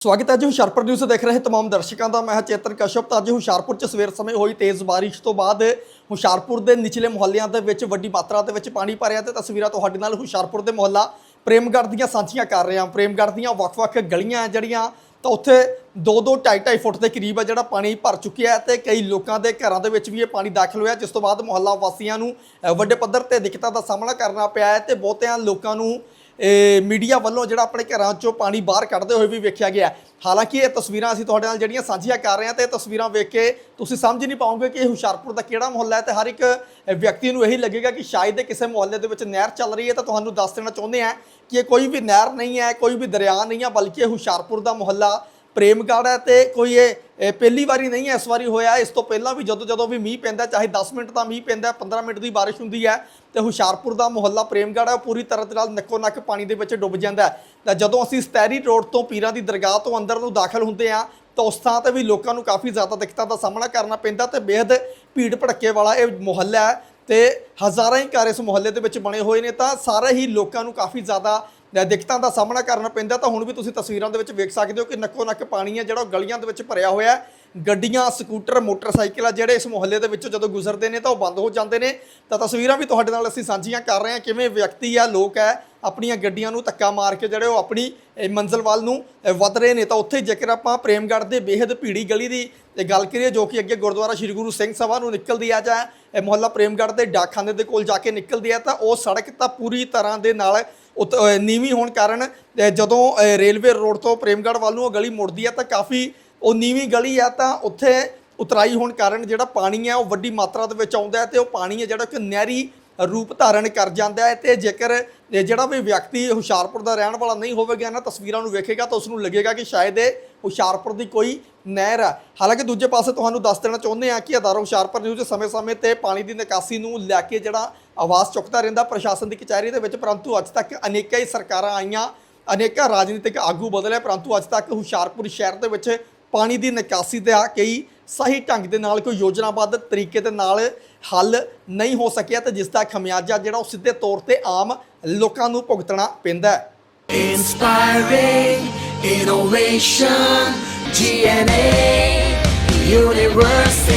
ਸਵਾਗਤ ਹੈ ਜੀ ਹੁਸ਼ਿਆਰਪੁਰ ਨਿਊਜ਼ ਦੇਖ ਰਹੇ ਤਮਾਮ ਦਰਸ਼ਕਾਂ ਦਾ। ਮੈਂ ਚੇਤਨ ਕਸ਼ਪ ਤਾਂ ਅੱਜ ਹੁਸ਼ਿਆਰਪੁਰ ਚ ਸਵੇਰ ਸਮੇਂ ਹੋਈ ਤੇਜ਼ ਬਾਰਿਸ਼ ਤੋਂ ਬਾਅਦ ਹੁਸ਼ਿਆਰਪੁਰ ਦੇ ਨਿਚਲੇ ਮੁਹੱਲਿਆਂ ਦੇ ਵਿੱਚ ਵੱਡੀ ਮਾਤਰਾ ਦੇ ਵਿੱਚ ਪਾਣੀ ਭਰਿਆ ਤੇ ਤਸਵੀਰਾਂ ਤੁਹਾਡੇ ਨਾਲ ਹੁਸ਼ਿਆਰਪੁਰ ਦੇ ਮੁਹੱਲਾ ਪ੍ਰੇਮਗੜ੍ਹ ਦੀਆਂ ਸਾਂਝੀਆਂ ਕਰ ਰਹੇ ਹਾਂ। ਪ੍ਰੇਮਗੜ੍ਹ ਦੀਆਂ ਵੱਖ-ਵੱਖ ਗਲੀਆਂ ਹੈ ਜਿਹੜੀਆਂ ਤਾਂ ਉੱਥੇ 2-2 2.5 ਫੁੱਟ ਦੇ ਕਰੀਬ ਹੈ ਜਿਹੜਾ ਪਾਣੀ ਭਰ ਚੁੱਕਿਆ ਹੈ ਤੇ ਕਈ ਲੋਕਾਂ ਦੇ ਘਰਾਂ ਦੇ ਵਿੱਚ ਵੀ ਇਹ ਪਾਣੀ ਦਾਖਲ ਹੋਇਆ, ਜਿਸ ਤੋਂ ਬਾਅਦ ਮੁਹੱਲਾ ਵਾਸੀਆਂ ਨੂੰ ਵੱਡੇ ਪੱਧਰ ਤੇ ਦਿੱਕਤਾਂ ਦਾ ਸਾਹਮਣਾ ਕਰਨਾ ਪਿਆ ਹੈ ਤੇ ਬਹੁਤਿਆਂ ਲੋਕਾਂ ਨੂੰ ਮੀਡੀਆ ਵੱਲੋਂ ਜਿਹੜਾ ਆਪਣੇ ਘਰਾਂ ਚੋਂ ਪਾਣੀ ਬਾਹਰ ਕੱਢਦੇ ਹੋਏ ਵੀ ਵੇਖਿਆ ਗਿਆ ਹਾਲਾਂਕਿ ਇਹ ਤਸਵੀਰਾਂ ਅਸੀਂ ਤੁਹਾਡੇ ਨਾਲ ਜਿਹੜੀਆਂ ਸਾਂਝੀਆਂ ਕਰ ਰਹੇ ਹਾਂ ਤੇ ਇਹ ਤਸਵੀਰਾਂ ਵੇਖ ਕੇ ਤੁਸੀਂ ਸਮਝ ਨਹੀਂ ਪਾਓਗੇ ਕਿ ਇਹ ਹੁਸ਼ਿਆਰਪੁਰ ਦਾ ਕਿਹੜਾ ਮੁਹੱਲਾ ਹੈ ਤੇ ਹਰ ਇੱਕ ਵਿਅਕਤੀ ਨੂੰ ਇਹੀ ਲੱਗੇਗਾ ਕਿ ਸ਼ਾਇਦ ਇਹ ਕਿਸੇ ਮੁਹੱਲੇ ਦੇ ਵਿੱਚ ਨਹਿਰ ਚੱਲ ਰਹੀ ਹੈ ਤਾਂ ਤੁਹਾਨੂੰ ਦੱਸ ਦੇਣਾ ਚਾਹੁੰਦੇ ਹਾਂ ਕਿ ਇਹ ਕੋਈ ਵੀ ਨਹਿਰ ਨਹੀਂ ਹੈ, ਕੋਈ ਵੀ ਦਰਿਆ ਨਹੀਂ ਹੈ, ਬਲਕਿ ਇਹ ਹੁਸ਼ਿਆਰਪੁਰ ਦਾ ਮੁਹੱਲਾ ਪ੍ਰੇਮਗੜ੍ਹ ਹੈ ਤੇ ਕੋਈ ਇਹ ਇਹ ਪਹਿਲੀ ਵਾਰੀ ਨਹੀਂ ਹੈ, ਇਸ ਵਾਰੀ ਹੋਇਆ ਇਸ ਤੋਂ ਪਹਿਲਾਂ ਵੀ ਜਦੋਂ ਜਦੋਂ ਵੀ ਮੀਂਹ ਪੈਂਦਾ, ਚਾਹੇ 10 ਮਿੰਟ ਦਾ ਮੀਂਹ ਪੈਂਦਾ 15 ਮਿੰਟ ਦੀ ਬਾਰਿਸ਼ ਹੁੰਦੀ ਹੈ ਤੇ ਹੁਸ਼ਿਆਰਪੁਰ ਦਾ ਮੁਹੱਲਾ ਪ੍ਰੇਮਗੜ੍ਹ ਹੈ, ਉਹ ਪੂਰੀ ਤਰ੍ਹਾਂ ਦੇ ਨਾਲ ਨੱਕੋ ਨੱਕ ਪਾਣੀ ਦੇ ਵਿੱਚ ਡੁੱਬ ਜਾਂਦਾ ਤਾਂ ਜਦੋਂ ਅਸੀਂ ਸਟੈਰੀ ਰੋਡ ਤੋਂ ਪੀਰਾਂ ਦੀ ਦਰਗਾਹ ਤੋਂ ਅੰਦਰ ਨੂੰ ਦਾਖਲ ਹੁੰਦੇ ਆ ਤਾਂ ਉਸ ਥਾਂ ਤੇ ਵੀ ਲੋਕਾਂ ਨੂੰ ਕਾਫੀ ਜ਼ਿਆਦਾ ਦਿੱਕਤਾਂ ਦਾ ਸਾਹਮਣਾ ਕਰਨਾ ਪੈਂਦਾ ਤੇ ਬੇहद ਭੀੜ ਭੜੱਕੇ ਵਾਲਾ ਇਹ ਮੁਹੱਲਾ ਹੈ। ਤੇ ਹਜ਼ਾਰਾਂ ਹੀ ਘਰ ਇਸ ਮੁਹੱਲੇ ਦੇ ਵਿੱਚ ਬਣੇ ਹੋਏ ਨੇ, ਤਾਂ ਸਾਰੇ ਹੀ ਲੋਕਾਂ ਨੂੰ ਕਾਫੀ ਜ਼ਿਆਦਾ ਦਿੱਕਤਾਂ ਦਾ ਸਾਹਮਣਾ ਕਰਨਾ ਪੈਂਦਾ, ਤਾਂ ਹੁਣ ਵੀ ਤੁਸੀਂ ਤਸਵੀਰਾਂ ਦੇ ਵਿੱਚ ਵੇਖ ਸਕਦੇ ਹੋ ਕਿ ਨੱਕੋ ਨੱਕ ਪਾਣੀ ਹੈ ਜਿਹੜਾ ਉਹ ਗਲੀਆਂ ਦੇ ਵਿੱਚ ਭਰਿਆ ਹੋਇਆ ਹੈ। ਗੱਡੀਆਂ, ਸਕੂਟਰ, ਮੋਟਰਸਾਈਕਲ ਆ ਜਿਹੜੇ ਇਸ ਮੁਹੱਲੇ ਦੇ ਵਿੱਚੋਂ ਜਦੋਂ ਗੁਜ਼ਰਦੇ ਨੇ ਤਾਂ ਉਹ ਬੰਦ ਹੋ ਜਾਂਦੇ ਨੇ। ਤਾਂ ਤਸਵੀਰਾਂ ਵੀ ਤੁਹਾਡੇ ਨਾਲ ਅਸੀਂ ਸਾਂਝੀਆਂ ਕਰ ਰਹੇ ਹਾਂ, ਕਿਵੇਂ ਵਿਅਕਤੀ ਆ, ਲੋਕ ਹੈ ਆਪਣੀਆਂ ਗੱਡੀਆਂ ਨੂੰ ਧੱਕਾ ਮਾਰ ਕੇ ਜਿਹੜੇ ਉਹ ਆਪਣੀ ਅ, ਮੰਜ਼ਿਲ ਵੱਲ ਨੂੰ ਅ, ਵੱਧ ਰਹੇ ਨੇ। ਤਾਂ ਉੱਥੇ ਜੇਕਰ ਆਪਾਂ ਪ੍ਰੇਮਗੜ੍ਹ ਦੇ ਬੇਹੱਦ ਭੀੜੀ ਗਲੀ ਦੀ ਗੱਲ ਕਰੀਏ ਜੋ ਕਿ ਅੱਗੇ ਗੁਰਦੁਆਰਾ ਸ੍ਰੀ ਗੁਰੂ ਸਿੰਘ ਸਭਾ ਨੂੰ ਨਿਕਲਦੀ ਆ ਜਾਂ ਮੁਹੱਲਾ ਪ੍ਰੇਮਗੜ੍ਹ ਦੇ ਡਾਕਖਾਨੇ ਦੇ ਕੋਲ ਜਾ ਕੇ ਨਿਕਲਦੀ ਆ ਤਾਂ ਉਹ ਸੜਕ ਤਾਂ ਪੂਰੀ ਤਰ੍ਹਾਂ ਦੇ ਨਾਲ ਉਤ- ਨੀਵੀਂ ਹੋਣ ਕਾਰਨ ਜਦੋਂ ਰੇਲਵੇ ਰੋਡ ਤੋਂ ਪ੍ਰੇਮਗੜ੍ਹ ਵੱਲ ਨੂੰ ਉਹ ਗਲੀ ਮੁੜਦੀ ਆ ਤਾਂ ਕਾਫੀ ਉਹ ਨੀਵੀਂ ਗਲੀ ਆ ਤਾਂ ਉੱਥੇ ਉਤਰਾਈ ਹੋਣ ਕਾਰਨ ਜਿਹੜਾ ਪਾਣੀ ਹੈ ਉਹ ਵੱਡੀ ਮਾਤਰਾ ਦੇ ਵਿੱਚ ਆਉਂਦਾ ਹੈ ਤੇ ਉਹ ਪਾਣੀ ਹੈ ਜਿਹੜਾ ਕਿ ਨਹਿਰੀ ਰੂਪ ਧਾਰਨ ਕਰ ਜਾਂਦਾ ਹੈ ਤੇ ਜੇਕਰ ਜਿਹੜਾ ਵੀ ਵਿਅਕਤੀ ਹੁਸ਼ਿਆਰਪੁਰ ਦਾ ਰਹਿਣ ਵਾਲਾ ਨਹੀਂ ਹੋਵੇਗਾ, ਇਹਨਾਂ ਤਸਵੀਰਾਂ ਨੂੰ ਵੇਖੇਗਾ ਤਾਂ ਉਸ ਨੂੰ ਲੱਗੇਗਾ ਕਿ ਸ਼ਾਇਦ ਇਹ ਹੁਸ਼ਿਆਰਪੁਰ ਦੀ ਕੋਈ ਨਹਿਰ ਹੈ ਹਾਲਾਂਕਿ ਦੂਜੇ ਪਾਸੇ ਤੁਹਾਨੂੰ ਦੱਸ ਦੇਣਾ ਚਾਹੁੰਦੇ ਹਾਂ ਕਿ ਅਦਾਰਾ ਹੁਸ਼ਿਆਰਪੁਰ ਨਿਊਜ਼ ਸਮੇਂ-ਸਮੇਂ ਤੇ ਪਾਣੀ ਦੀ ਨਿਕਾਸੀ ਨੂੰ ਲੈ ਕੇ ਜਿਹੜਾ ਆਵਾਜ਼ ਚੁੱਕਦਾ ਰਹਿੰਦਾ ਪ੍ਰਸ਼ਾਸਨ ਦੀ ਕਚਹਿਰੀ ਦੇ ਵਿੱਚ, ਪਰੰਤੂ ਅੱਜ ਤੱਕ ਅਨੇਕਾਂ ਹੀ ਸਰਕਾਰਾਂ ਆਈਆਂ, ਅਨੇਕਾਂ ਰਾਜਨੀਤਿਕ ਆਗੂ ਬਦਲੇ, ਪਰੰਤੂ ਅੱਜ ਤੱਕ ਹੁਸ਼ਿਆਰਪੁਰ ਸ਼ਹਿਰ ਦੇ ਵਿੱਚ ਪਾਣੀ ਦੀ ਨਿਕਾਸੀ ਦਾ ਕਈ ਸਹੀ ਢੰਗ ਦੇ ਨਾਲ ਕੋਈ ਯੋਜਨਾਬੱਧ ਤਰੀਕੇ ਦੇ ਨਾਲ ਹੱਲ ਨਹੀਂ ਹੋ ਸਕਿਆ ਤੇ ਜਿਸ ਦਾ ਖਮਿਆਜਾ ਜਿਹੜਾ ਉਹ ਸਿੱਧੇ ਤੌਰ ਤੇ ਆਮ ਲੋਕਾਂ ਨੂੰ ਭੁਗਤਣਾ ਪੈਂਦਾ ਹੈ Inspiring innovation, GNA University.